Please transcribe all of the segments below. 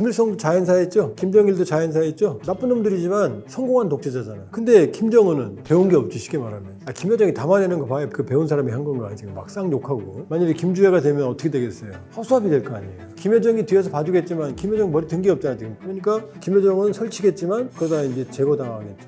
김일성도 자연사했죠. 김정일도 자연사했죠. 나쁜 놈들이지만 성공한 독재자잖아. 근데 김정은은 배운 게 없지 쉽게 말하면. 아, 김여정이 담아내는 거 봐요. 그 배운 사람이 한 건가 지금 막 쌍욕하고. 만약에 김주애가 되면 어떻게 되겠어요? 허수아비 될 거 아니에요. 김여정이 뒤에서 봐주겠지만 김여정 머리 든 게 없잖아 지금. 그러니까 김여정은 설치겠지만 그러다 이제 제거당하겠죠.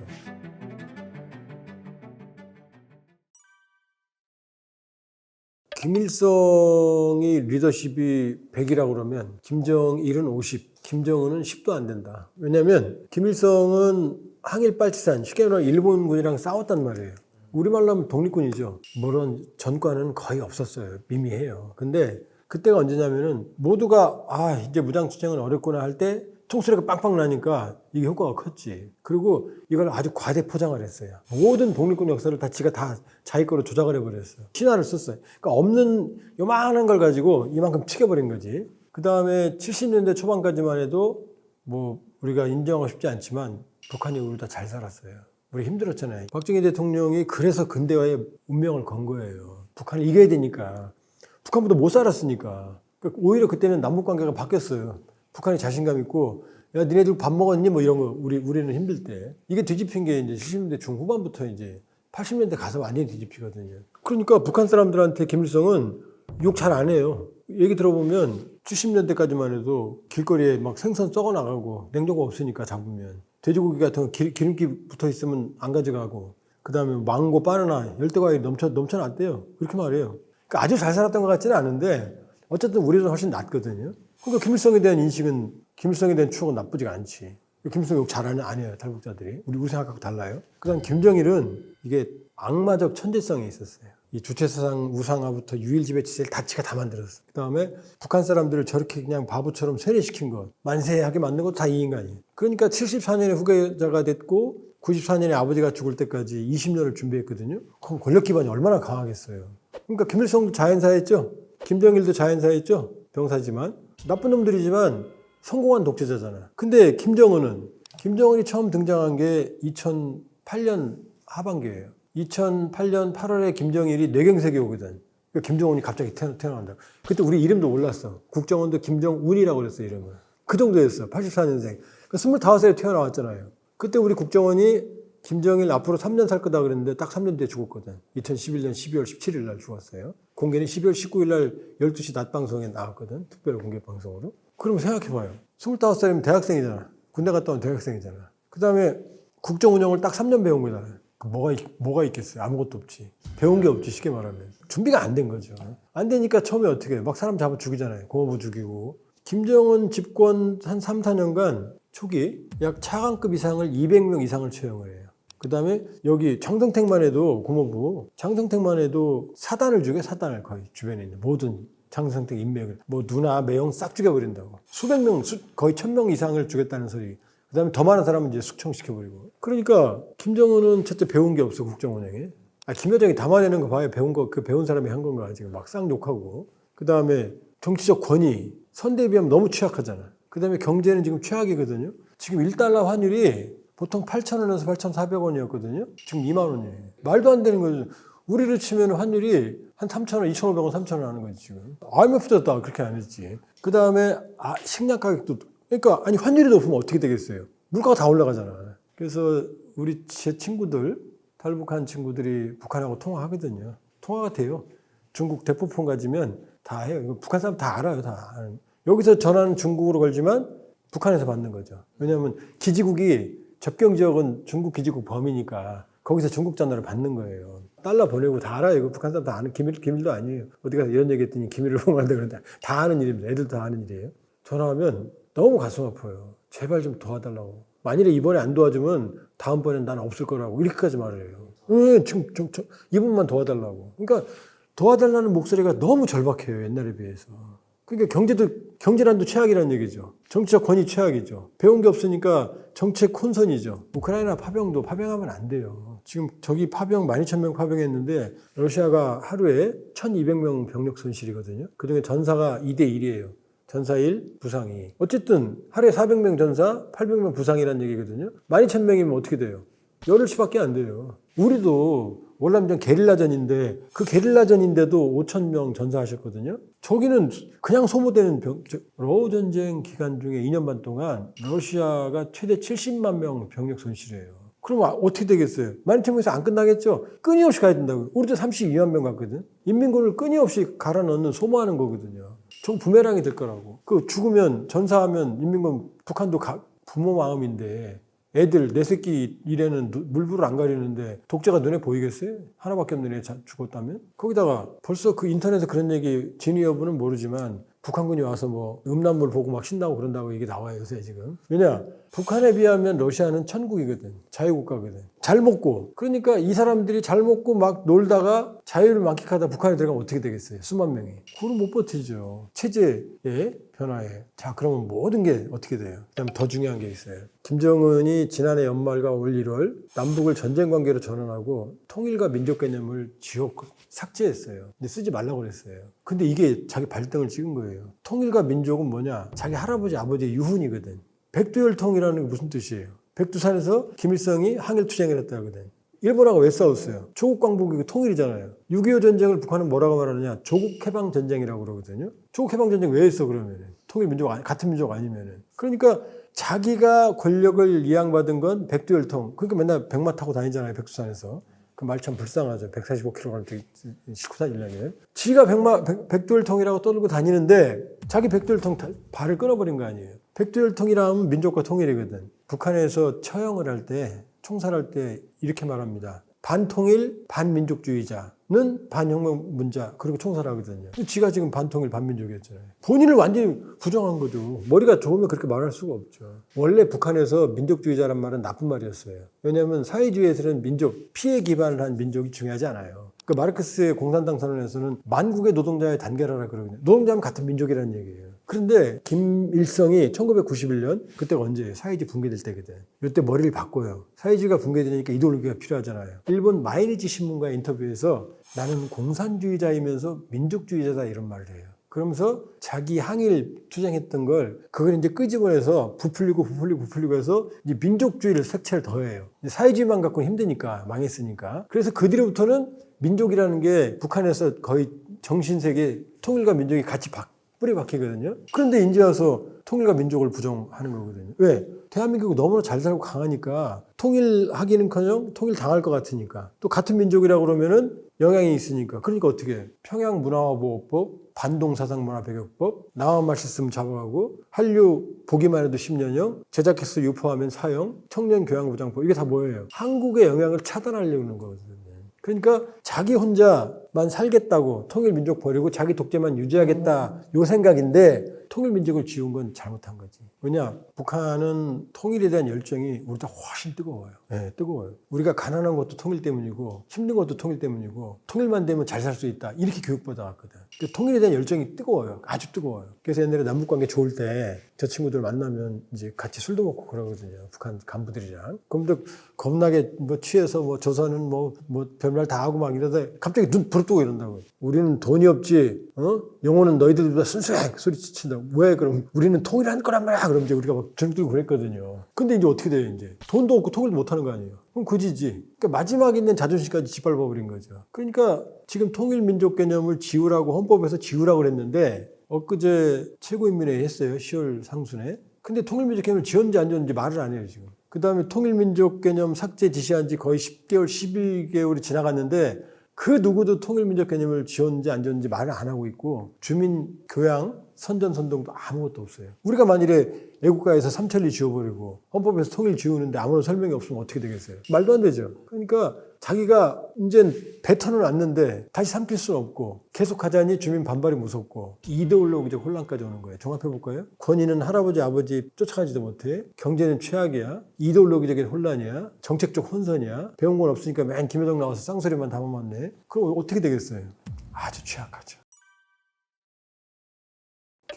김일성이 리더십이 100이라고 그러면 김정일은 50, 김정은은 10도 안 된다. 왜냐면 김일성은 항일 빨치산, 쉽게 말하면 일본군이랑 싸웠단 말이에요. 우리말로 하면 독립군이죠. 물론 전과는 거의 없었어요. 미미해요. 근데 그때가 언제냐면은 모두가 아 이제 무장투쟁은 어렵구나 할 때 총소리가 빵빵 나니까 이게 효과가 컸지. 그리고 이걸 아주 과대 포장을 했어요. 모든 독립군 역사를 다 지가 다 자기 거로 조작을 해버렸어요. 신화를 썼어요. 그러니까 없는 요만한 걸 가지고 이만큼 튀겨버린 거지. 그 다음에 70년대 초반까지만 해도 뭐 우리가 인정하고 싶지 않지만 북한이 우리보다 잘 살았어요. 우리 힘들었잖아요. 박정희 대통령이 그래서 근대화의 운명을 건 거예요. 북한을 이겨야 되니까. 북한보다 못 살았으니까. 그러니까 오히려 그때는 남북 관계가 바뀌었어요. 북한이 자신감 있고 야 니네들 밥 먹었니 뭐 이런 거 우리 우리는 힘들 때 이게 뒤집힌 게 이제 70년대 중후반부터 이제 80년대 가서 완전히 뒤집히거든요. 그러니까 북한 사람들한테 김일성은 욕 잘 안 해요. 얘기 들어보면 70년대까지만 해도 길거리에 막 생선 썩어 나가고 냉장고 없으니까 잡으면 돼지고기 같은 거 기, 기름기 붙어 있으면 안 가져가고 그 다음에 망고 바나나 열대과일 넘쳐 넘쳐났대요. 그렇게 말해요. 그러니까 아주 잘 살았던 것 같지는 않은데 어쨌든 우리는 훨씬 낫거든요. 그러니까 김일성에 대한 인식은 김일성에 대한 추억은 나쁘지가 않지. 김일성 욕 잘하는 아니에요 탈북자들이 우리 우리 생각하고 달라요. 그다음 김정일은 이게 악마적 천재성이 있었어요. 이 주체사상 우상화부터 유일지배체제를 다 지가 다 만들었어. 그 다음에 북한 사람들을 저렇게 그냥 바보처럼 세뇌시킨 것, 만세하게 만든 것도 다 이 인간이. 그러니까 74년에 후계자가 됐고 94년에 아버지가 죽을 때까지 20년을 준비했거든요. 그럼 권력 기반이 얼마나 강하겠어요. 그러니까 김일성도 자연사했죠. 김정일도 자연사했죠. 병사지만 나쁜 놈들이지만 성공한 독재자잖아. 근데 김정은은 김정은이 처음 등장한 게 2008년 하반기예요. 2008년 8월에 김정일이 뇌경색이 오거든. 그러니까 김정은이 갑자기 태어, 태어난다. 그때 우리 이름도 몰랐어. 국정원도 김정운이라고 그랬어 이름을. 그 정도였어. 84년생. 그러니까 25살에 태어나왔잖아요. 그때 우리 국정원이 김정일 앞으로 3년 살 거다 그랬는데 딱 3년 뒤에 죽었거든. 2011년 12월 17일 날 죽었어요. 공개는 12월 19일 날 12시 낮 방송에 나왔거든. 특별 공개 방송으로. 그럼 생각해봐요. 25살이면 대학생이잖아. 군대 갔다 온 대학생이잖아. 그 다음에 국정 운영을 딱 3년 배운 거잖아. 그 뭐가, 있- 뭐가 있겠어요? 아무것도 없지. 배운 게 없지, 쉽게 말하면. 준비가 안 된 거죠. 안 되니까 처음에 어떻게 해요? 막 사람 잡아 죽이잖아요. 고모부 죽이고. 김정은 집권 한 3, 4년간 초기 약 차관급 이상을 200명 이상을 채용을 해요. 그 다음에 여기 장성택만 해도 고모부 장성택만 해도 사단을 죽여 사단을 거의 주변에 있는 모든 장성택 인맥을 뭐 누나 매형 싹 죽여버린다고 수백 명 수- 거의 천 명 이상을 죽였다는 소리 그 다음에 더 많은 사람은 이제 숙청시켜버리고 그러니까 김정은은 첫째 배운 게 없어 국정 운영에 아, 김여정이 담아내는 거 봐요 배운 거 그 배운 사람이 한 건가 지금 막 쌍욕하고 그 다음에 정치적 권위 선대에 비하면 너무 취약하잖아 그 다음에 경제는 지금 최악이거든요 지금 1달러 환율이 보통 8,000원에서 8,400원이었거든요. 지금 2만 원이에요. 말도 안 되는 거죠. 우리를 치면 환율이 한 3,000원, 2,500원, 3,000원 하는 거지 지금. IMF도 그렇게 안 했지. 그 다음에 아, 식량 가격도 그러니까 아니 환율이 높으면 어떻게 되겠어요? 물가가 다 올라가잖아. 그래서 우리 제 친구들 탈북한 친구들이 북한하고 통화하거든요. 통화가 돼요. 중국 대포폰 가지면 다 해요. 북한 사람 다 알아요, 다. 여기서 전화는 중국으로 걸지만 북한에서 받는 거죠. 왜냐하면 기지국이 접경 지역은 중국 기지국 범위니까 거기서 중국 전화를 받는 거예요. 달러 보내고 다 알아요. 이거 북한 사람 다 아는 기밀, 기밀도 아니에요. 어디 가서 이런 얘기 했더니 기밀을 보관한다 그러는데 다 아는 일입니다. 애들도 다 아는 일이에요. 전화하면 너무 가슴 아파요. 제발 좀 도와달라고. 만일에 이번에 안 도와주면 다음번엔 난 없을 거라고 이렇게까지 말을 해요. 응, 지금 저, 저, 이분만 도와달라고. 그러니까 도와달라는 목소리가 너무 절박해요. 옛날에 비해서. 그러니까 경제도 경제란도 최악이라는 얘기죠. 정치적 권위 최악이죠. 배운 게 없으니까 정책 혼선이죠. 우크라이나 파병도 파병하면 안 돼요. 지금 저기 파병 12,000명 파병했는데 러시아가 하루에 1,200명 병력 손실이거든요. 그중에 전사가 2대 1이에요. 전사 1, 부상 2. 어쨌든 하루에 400명 전사, 800명 부상이라는 얘기거든요. 12,000명이면 어떻게 돼요? 열흘치밖에 안 돼요. 우리도 월남전 게릴라전인데 그 게릴라전인데도 5천 명 전사하셨거든요. 저기는 그냥 소모되는 병, 저, 러우 전쟁 기간 중에 2년 반 동안 러시아가 최대 70만 명 병력 손실이에요. 그럼 아- 어떻게 되겠어요? 마리팀에서 안 끝나겠죠? 끊임없이 가야 된다고요. 우리도 32만 명 갔거든. 인민군을 끊임없이 갈아 넣는 소모하는 거거든요. 저 부메랑이 될 거라고. 그 죽으면 전사하면 인민군 북한도 가- 부모 마음인데 애들 내 새끼 일에는 누- 물불을 안 가리는데 독재가 눈에 보이겠어요? 하나밖에 없는 애 자- 죽었다면? 거기다가 벌써 그 인터넷에 그런 얘기 진위 여부는 모르지만 북한군이 와서 뭐 음란물 보고 막 신나고 그런다고 얘기 나와요 요새 지금 왜냐 북한에 비하면 러시아는 천국이거든 자유국가거든 잘 먹고 그러니까 이 사람들이 잘 먹고 막 놀다가 자유를 만끽하다 북한에 들어가면 어떻게 되겠어요 수만 명이 그걸 못 버티죠 체제의 변화에 자 그러면 모든 게 어떻게 돼요 그 다음 더 중요한 게 있어요 김정은이 지난해 연말과 올 1월 남북을 전쟁 관계로 전환하고 통일과 민족 개념을 지웠고 삭제했어요. 근데 쓰지 말라고 그랬어요. 근데 이게 자기 발등을 찍은 거예요. 통일과 민족은 뭐냐? 자기 할아버지 아버지의 유훈이거든. 백두혈통이라는 게 무슨 뜻이에요? 백두산에서 김일성이 항일 투쟁을 했다 하거든. 일본하고 왜 싸웠어요? 조국 광복이 통일이잖아요. 6.25 전쟁을 북한은 뭐라고 말하느냐? 조국 해방 전쟁이라고 그러거든요. 조국 해방 전쟁 왜 했어 그러면은? 통일 민족 같은 민족 아니면은. 그러니까 자기가 권력을 이양받은 건 백두혈통. 그러니까 맨날 백마 타고 다니잖아요. 백두산에서. 그 말 참 불쌍하죠. 145km 싣고 다니려면. 지가 백마, 백, 백두혈통이라고 떠들고 다니는데 자기 백두혈통 다- 발을 끊어버린 거 아니에요. 백두혈통이라면 민족과 통일이거든. 북한에서 처형을 할 때, 총살할 때 이렇게 말합니다. 반통일, 반민족주의자는 반혁명문자, 그리고 총살하거든요. 지가 지금 반통일, 반민족이었잖아요. 본인을 완전히 부정한 거죠. 머리가 좋으면 그렇게 말할 수가 없죠. 원래 북한에서 민족주의자란 말은 나쁜 말이었어요. 왜냐하면 사회주의에서는 민족, 피해 기반을 한 민족이 중요하지 않아요. 그 마르크스의 공산당 선언에서는 만국의 노동자의 단결하라 그러거든요. 노동자면 같은 민족이라는 얘기예요. 그런데 김일성이 1991년 그때가 언제예요? 사회주의 붕괴될 때거든. 이때 머리를 바꿔요. 사회주의가 붕괴되니까 이데올로기가 필요하잖아요. 일본 마이니치 신문과의 인터뷰에서 나는 공산주의자이면서 민족주의자다 이런 말을 해요. 그러면서 자기 항일 투쟁했던 걸 그걸 이제 끄집어내서 부풀리고 부풀리고 부풀리고 해서 이제 민족주의를 색채를 더해요. 사회주의만 갖고는 힘드니까 망했으니까. 그래서 그 뒤로부터는 민족이라는 게 북한에서 거의 정신 세계 통일과 민족이 같이 박, 뿌리 박히거든요. 그런데 이제 와서 통일과 민족을 부정하는 거거든요. 왜? 대한민국이 너무나 잘 살고 강하니까 통일하기는커녕 통일 당할 것 같으니까 또 같은 민족이라고 그러면은 영향이 있으니까 그러니까 어떻게 해? 평양 문화보호법 반동 사상 문화 배격법 나와 맛있으면 잡아가고 한류 보기만 해도 10년형 제작해서 유포하면 사형 청년 교양부장법 이게 다 뭐예요? 한국의 영향을 차단하려는 거거든요. 그러니까 자기 혼자 만 살겠다고 통일민족 버리고 자기 독재만 유지하겠다 요 생각인데 통일민족을 지운 건 잘못한 거지. 왜냐 북한은 통일에 대한 열정이 우리보다 훨씬 뜨거워요. 네, 뜨거워요. 우리가 가난한 것도 통일 때문이고 힘든 것도 통일 때문이고 통일만 되면 잘 살 수 있다 이렇게 교육받아왔거든. 그 통일에 대한 열정이 뜨거워요. 아주 뜨거워요. 그래서 옛날에 남북 관계 좋을 때 저 친구들 만나면 이제 같이 술도 먹고 그러거든요. 북한 간부들이랑. 그럼도 겁나게 뭐 취해서 뭐 조선은 뭐, 뭐 별말 다 하고 막 이러다 갑자기 눈 부릅뜨고 이런다고. 우리는 돈이 없지, 어? 영혼은 너희들보다 순수해! 소리 치친다고. 왜 그럼 우리는 통일할 거란 말이야! 그럼 이제 우리가 막 저녁 들고 그랬거든요. 근데 이제 어떻게 돼요, 이제? 돈도 없고 통일도 못 하는 거 아니에요. 그럼 그지지. 그러니까 마지막 있는 자존심까지 짓밟아버린 거죠. 그러니까 지금 통일민족 개념을 지우라고 헌법에서 지우라고 그랬는데 엊그제 최고인민회의 했어요. 10월 상순에. 근데 통일민족 개념을 지웠는지 안 지웠는지 말을 안 해요, 지금. 그 다음에 통일민족 개념 삭제 지시한 지 거의 10개월, 11개월이 지나갔는데 그 누구도 통일민족 개념을 지웠는지 안 지웠는지 말을 안 하고 있고 주민 교양, 선전 선동도 아무것도 없어요. 우리가 만일에 애국가에서 삼천리 지워버리고 헌법에서 통일 지우는데 아무런 설명이 없으면 어떻게 되겠어요? 말도 안 되죠. 그러니까 자기가 이제 뱉어는 놨는데 다시 삼킬 수는 없고 계속 하자니 주민 반발이 무섭고 이데올로기적 혼란까지 오는 거예요. 종합해 볼까요? 권위는 할아버지 아버지 쫓아가지도 못해 경제는 최악이야 이데올로기적인 혼란이야 정책적 혼선이야 배운 건 없으니까 맨 김여정 나와서 쌍소리만 담아맞네 그럼 어떻게 되겠어요? 아주 취약하죠.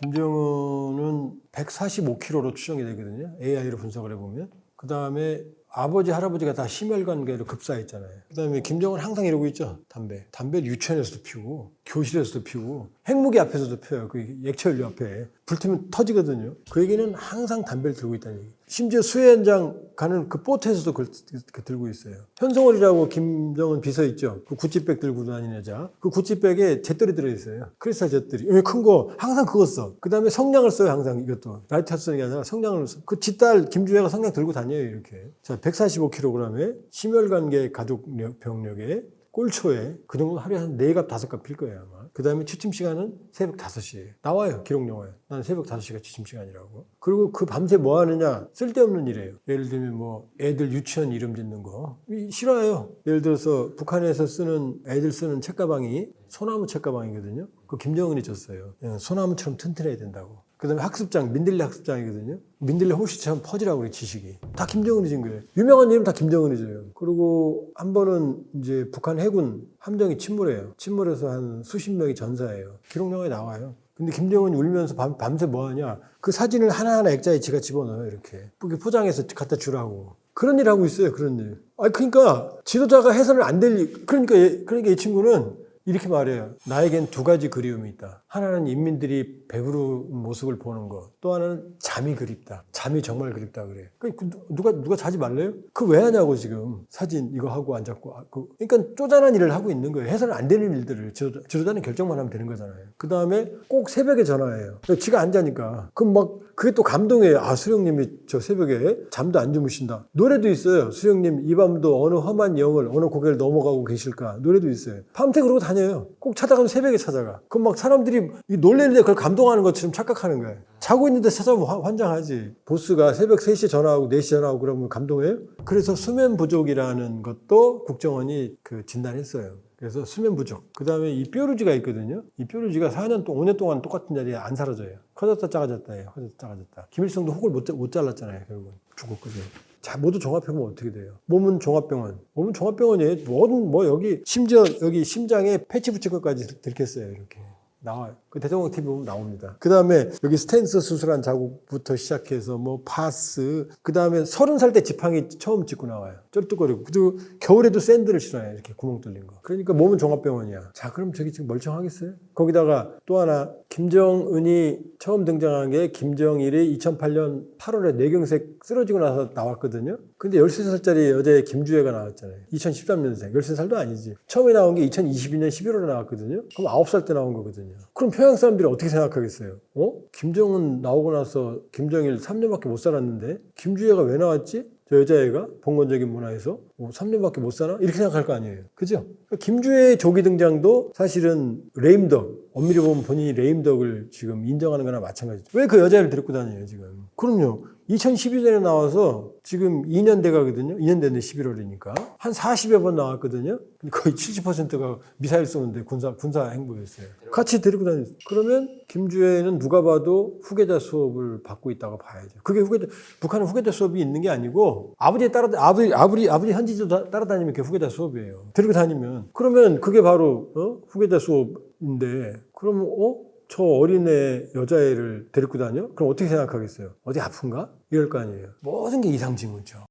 김정은은 145kg로 추정이 되거든요. AI로 분석을 해보면. 그 다음에 아버지, 할아버지가 다 심혈관계로 급사했잖아요. 그 다음에 김정은 항상 이러고 있죠. 담배. 담배를 유치원에서도 피우고, 교실에서도 피우고, 핵무기 앞에서도 피워요. 그 액체연료 앞에. 불트면 터지거든요. 그 얘기는 항상 담배를 들고 있다는 얘기. 심지어 수해 현장 가는 그 보트에서도 그걸 그 들고 있어요. 현송월이라고 김정은 비서 있죠. 그 구찌백 들고 다니는 여자. 그 구찌백에 잿돌이 들어있어요. 크리스탈 잿돌이. 큰거 항상 그거 써. 그 다음에 성냥을 써요. 항상 이것도. 라이터 쓰는 게 아니라 성냥을 써. 그 뒷딸 김주혜가 성냥 들고 다녀요. 이렇게. 자, 145kg에 심혈관계 가족 병력에 꼴초에 그 정도 하루에 한 4갑 5갑 필 거예요 아마 그 다음에 취침 시간은 새벽 5시에. 나와요 기록 영화에. 나는 새벽 5시가 취침 시간이라고. 그리고 그 밤새 뭐 하느냐? 쓸데없는 일이에요. 예를 들면 뭐 애들 유치원 이름 짓는 거. 이- 싫어요. 예를 들어서 북한에서 쓰는 애들 쓰는 책가방이 소나무 책가방이거든요. 그 김정은이 줬어요. 예, 소나무처럼 튼튼해야 된다고 그 다음에 학습장, 민들레 학습장이거든요. 민들레 호시처럼 퍼지라고 그래, 지식이. 다 김정은이 진 거예요. 유명한 이름 다 김정은이 줘요. 그리고 한 번은 이제 북한 해군 함정이 침몰해요. 침몰해서 한 수십 명이 전사해요. 기록영화에 나와요. 근데 김정은이 울면서 밤, 밤새 뭐 하냐. 그 사진을 하나하나 액자에 지가 집어넣어요, 이렇게. 그게 포장해서 갖다 주라고. 그런 일 하고 있어요, 그런 일. 아 그러니까 지도자가 해서는 안 될 일. 그러니까, 얘- 그러니까 이 친구는 이렇게 말해요. 나에겐 두 가지 그리움이 있다. 하나는 인민들이 배부른 모습을 보는 것. 또 하나는 잠이 그립다. 잠이 정말 그립다 그래. 그 누가 누가 자지 말래요? 그 왜 하냐고 지금 사진 이거 하고 앉았고. 아, 그, 그러니까 쪼잔한 일을 하고 있는 거예요. 해서는 안 되는 일들을 지도자, 지도자는 결정만 하면 되는 거잖아요. 그 다음에 꼭 새벽에 전화해요. 지가 안 자니까. 그럼 막 그게 또 감동이에요. 아 수령님이 저 새벽에 잠도 안 주무신다. 노래도 있어요. 수령님 이 밤도 어느 험한 영을 어느 고개를 넘어가고 계실까 노래도 있어요. 밤새 그러고 다녀요. 꼭 찾아가면 새벽에 찾아가. 그럼 막 사람들이 이 놀래는데 그걸 감동하는 것처럼 착각하는 거예요. 자고 있는데 찾아오면 화- 환장하지. 보스가 새벽 3시에 전화하고 4시에 전화하고 그러면 감동해요? 그래서 수면 부족이라는 것도 국정원이 그 진단했어요. 그래서 수면 부족. 그 다음에 이 뾰루지가 있거든요. 이 뾰루지가 4년 동안, 5년 동안 똑같은 자리에 안 사라져요. 커졌다 작아졌다 해요. 커졌다 작아졌다. 김일성도 혹을 못, 자- 못 잘랐잖아요. 결국은. 죽었거든요. 자, 모두 종합해보면 어떻게 돼요? 몸은 종합병원. 몸은 종합병원이에요. 뭐든 뭐 여기, 심지어 여기 심장에 패치 붙일 것까지 들켰어요. 이렇게. 나와요. 그 대통령 TV 보면 나옵니다. 그 다음에 여기 스탠스 수술한 자국부터 시작해서 뭐 파스, 그 다음에 서른 살 때 지팡이 처음 찍고 나와요. 쩔뚝거리고. 그리고 겨울에도 샌들을 신어요. 이렇게 구멍 뚫린 거. 그러니까 몸은 종합병원이야. 자, 그럼 저기 지금 멀쩡하겠어요? 거기다가 또 하나, 김정은이 처음 등장한 게 김정일이 2008년 8월에 뇌경색 쓰러지고 나서 나왔거든요. 근데 13살짜리 여자의 김주혜가 나왔잖아요. 2013년생. 13살도 아니지. 처음에 나온 게 2022년 11월에 나왔거든요. 그럼 9살 때 나온 거거든요. 그럼 평양 사람들이 어떻게 생각하겠어요? 어? 김정은 나오고 나서 김정일 3년밖에 못 살았는데 김주혜가 왜 나왔지? 저 여자애가 봉건적인 문화에서 뭐 3년밖에 못 사나? 이렇게 생각할 거 아니에요. 그죠? 그러니까 김주혜의 조기 등장도 사실은 레임덕, 엄밀히 보면 본인이 레임덕을 지금 인정하는 거나 마찬가지죠. 왜 그 여자를 데리고 다녀요, 지금? 그럼요. 2012년에 나와서 지금 2년 돼 가거든요. 2년 됐는데 11월이니까. 한 40여 번 나왔거든요. 거의 70%가 미사일 쏘는데 군사, 군사 행보였어요. 같이 데리고 다녔어요. 그러면 김주혜는 누가 봐도 후계자 수업을 받고 있다고 봐야죠. 그게 후계자, 북한은 후계자 수업이 있는 게 아니고 아버지 따라, 아버지, 아버지, 아버지 현지도 다- 따라다니면 그게 후계자 수업이에요. 데리고 다니면. 그러면 그게 바로, 어? 후계자 수업인데, 그러면, 어? 저 어린애 여자애를 데리고 다녀? 그럼 어떻게 생각하겠어요? 어디 아픈가? 이럴 거 아니에요. 모든 게 이상징후죠.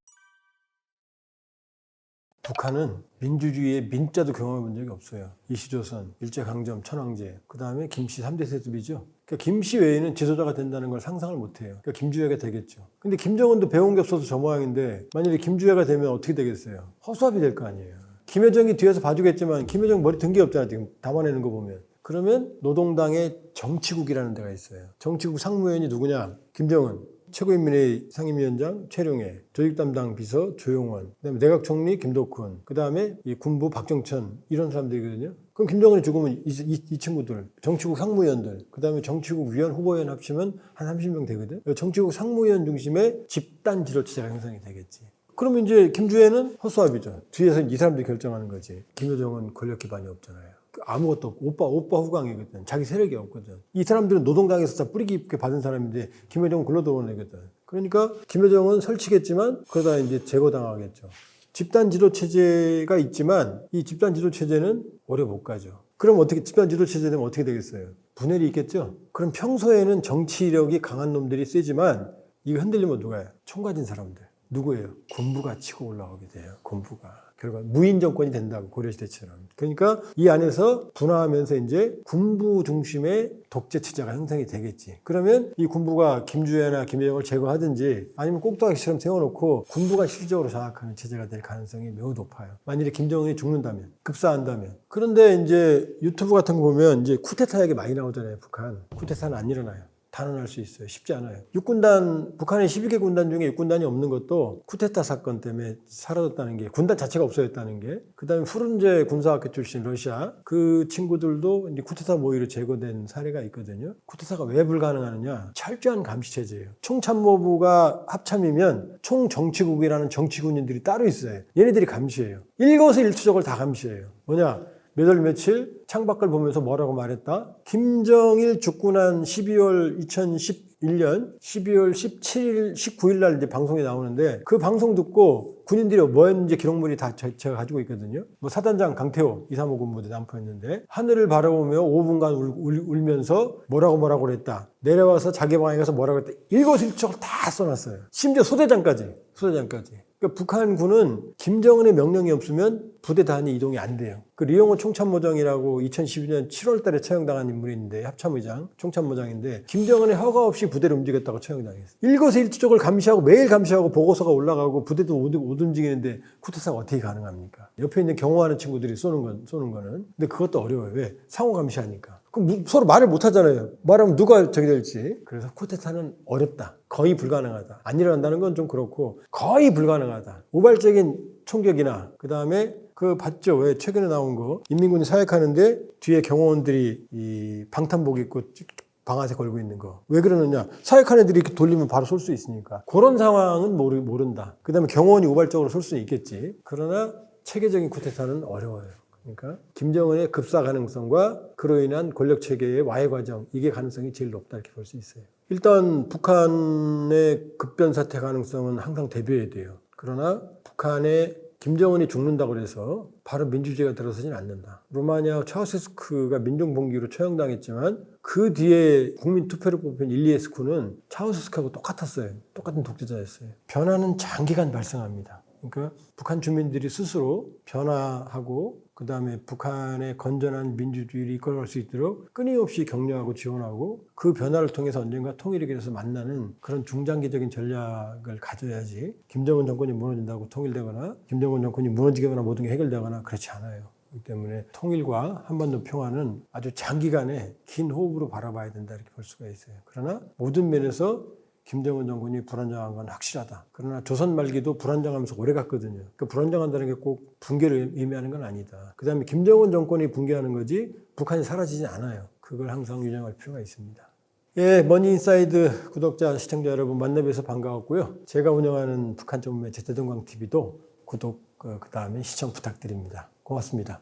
북한은 민주주의의 민자도 경험해 본 적이 없어요. 이시조선, 일제강점, 천황제, 그 다음에 김씨 3대 세습이죠. 그러니까 김씨 외에는 지도자가 된다는 걸 상상을 못 해요. 그러니까 김주혜가 되겠죠. 근데 김정은도 배운 게 없어서 저 모양인데 만약에 김주혜가 되면 어떻게 되겠어요? 허수아비 될 거 아니에요. 김여정이 뒤에서 봐주겠지만 김여정 머리 든 게 없잖아 지금 담아내는 거 보면. 그러면 노동당의 정치국이라는 데가 있어요. 정치국 상무위원이 누구냐? 김정은. 최고인민회의 상임위원장 최룡해, 조직 담당 비서 조용원, 그다음에 내각 총리 김덕훈, 그다음에 이 군부 박정천 이런 사람들이거든요. 그럼 김정은이 죽으면 이, 이- 이 친구들, 정치국 상무위원들, 그다음에 정치국 위원 후보위원 합치면 한 30명 되거든. 정치국 상무위원 중심의 집단 지도체제가 형성이 되겠지. 그러면 이제 김주혜는 허수아비죠. 뒤에서 이 사람들이 결정하는 거지. 김여정은 권력 기반이 없잖아요. 아무것도 없고 오빠 오빠 후광이거든. 자기 세력이 없거든. 이 사람들은 노동당에서 다 뿌리 깊게 받은 사람인데 김여정은 굴러 들어온 애거든. 그러니까 김여정은 설치겠지만 그러다 이제 제거당하겠죠. 집단 지도 체제가 있지만 이 집단 지도 체제는 오래 못 가죠. 그럼 어떻게 집단 지도 체제 되면 어떻게 되겠어요? 분열이 있겠죠. 그럼 평소에는 정치력이 강한 놈들이 세지만 이거 흔들리면 누가요? 총 가진 사람들. 누구예요? 군부가 치고 올라오게 돼요. 군부가. 결과 무인 정권이 된다고 고려시대처럼. 그러니까 이 안에서 분화하면서 이제 군부 중심의 독재 체제가 형성이 되겠지. 그러면 이 군부가 김주애나 김여정을 제거하든지 아니면 꼭두각시처럼 세워놓고 군부가 실질적으로 장악하는 체제가 될 가능성이 매우 높아요. 만일에 김정은이 죽는다면, 급사한다면. 그런데 이제 유튜브 같은 거 보면 이제 쿠데타 얘기 많이 나오잖아요, 북한. 쿠데타는 안 일어나요. 단언할 수 있어요. 쉽지 않아요. 육군단, 북한의 12개 군단 중에 육군단이 없는 것도 쿠데타 사건 때문에 사라졌다는 게, 군단 자체가 없어졌다는 게, 그 다음에 푸른제 군사학교 출신 러시아, 그 친구들도 이제 쿠데타 모의로 제거된 사례가 있거든요. 쿠데타가 왜 불가능하느냐? 철저한 감시 체제예요. 총참모부가 합참이면 총정치국이라는 정치군인들이 따로 있어요. 얘네들이 감시해요. 일거수일투족을 다 감시해요. 뭐냐? 몇 월 며칠 창밖을 보면서 뭐라고 말했다? 김정일 죽고 난 12월 2011년 12월 17일, 19일 날 이제 방송에 나오는데 그 방송 듣고 군인들이 뭐 했는지 기록물이 다 제- 제가 가지고 있거든요. 뭐 사단장 강태호 235 군부대 남포였는데 하늘을 바라보며 5분간 울, 면서 뭐라고 뭐라고 그랬다. 내려와서 자기 방에 가서 뭐라고 했다. 일거수일투족을 다 써놨어요. 심지어 소대장까지. 소대장까지. 그러니까 북한군은 김정은의 명령이 없으면 부대 단위 이동이 안 돼요. 그 리용호 총참모장이라고 2012년 7월 달에 처형당한 인물인데 합참의장, 총참모장인데 김정은의 허가 없이 부대를 움직였다고 처형당했어요. 일거수일투족을 감시하고 매일 감시하고 보고서가 올라가고 부대도 못, 못 움직이는데 쿠데타가 어떻게 가능합니까? 옆에 있는 경호하는 친구들이 쏘는 건 쏘는 거는. 근데 그것도 어려워요. 왜? 상호 감시하니까. 그럼 무- 서로 말을 못 하잖아요. 말하면 누가 저기 될지. 그래서 쿠데타는 어렵다. 거의 불가능하다. 안 일어난다는 건 좀 그렇고 거의 불가능하다. 우발적인 총격이나 그 다음에 그 봤죠? 왜 최근에 나온 거 인민군이 사역하는데 뒤에 경호원들이 이 방탄복 입고 방아쇠 걸고 있는 거. 왜 그러느냐? 사역하는 애들이 이렇게 돌리면 바로 쏠 수 있으니까. 그런 상황은 모르, 모른다. 그 다음에 경호원이 우발적으로 쏠 수는 있겠지. 그러나 체계적인 쿠데타는 어려워요. 그러니까 김정은의 급사 가능성과 그로 인한 권력 체계의 와해 과정 이게 가능성이 제일 높다 이렇게 볼 수 있어요. 일단 북한의 급변 사태 가능성은 항상 대비해야 돼요. 그러나 북한의 김정은이 죽는다고 해서 바로 민주주의가 들어서진 않는다. 루마니아 차우세스크가 민중봉기로 처형당했지만 그 뒤에 국민 투표를 뽑힌 일리에스쿠는 차우세스크하고 똑같았어요. 똑같은 독재자였어요. 변화는 장기간 발생합니다. 그러니까 북한 주민들이 스스로 변화하고 그 다음에 북한의 건전한 민주주의를 이끌어갈 수 있도록 끊임없이 격려하고 지원하고 그 변화를 통해서 언젠가 통일의 길에서 만나는 그런 중장기적인 전략을 가져야지 김정은 정권이 무너진다고 통일되거나 김정은 정권이 무너지거나 모든 게 해결되거나 그렇지 않아요. 그렇기 때문에 통일과 한반도 평화는 아주 장기간의 긴 호흡으로 바라봐야 된다 이렇게 볼 수가 있어요. 그러나 모든 면에서 김정은 정권이 불안정한 건 확실하다. 그러나 조선 말기도 불안정하면서 오래 갔거든요. 그 불안정한다는 게 꼭 붕괴를 의미하는 건 아니다. 그 다음에 김정은 정권이 붕괴하는 거지 북한이 사라지진 않아요. 그걸 항상 유념할 필요가 있습니다. 예, 머니인사이드 구독자, 시청자 여러분 만나뵈서 반가웠고요. 제가 운영하는 북한 전문의 제태동광 TV도 구독, 그 다음에 시청 부탁드립니다. 고맙습니다.